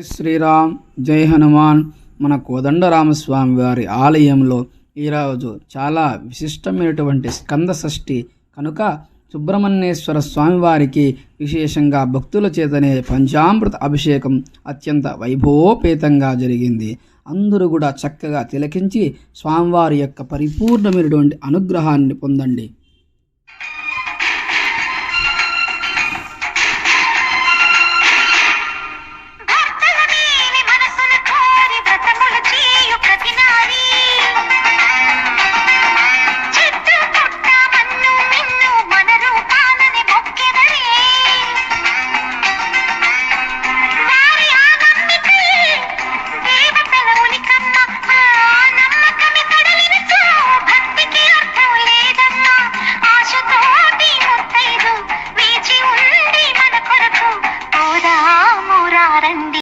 శ్రీరామ్ జై హనుమాన్. మన కోదండరామస్వామి వారి ఆలయంలో ఈరోజు చాలా విశిష్టమైనటువంటి స్కంద షష్ఠి. కనుక సుబ్రహ్మణ్యేశ్వర స్వామివారికి విశేషంగా భక్తుల చేతనే పంచామృత అభిషేకం అత్యంత వైభవోపేతంగా జరిగింది. అందరూ కూడా చక్కగా తిలకించి స్వామివారి యొక్క పరిపూర్ణమైనటువంటి అనుగ్రహాన్ని పొందండి.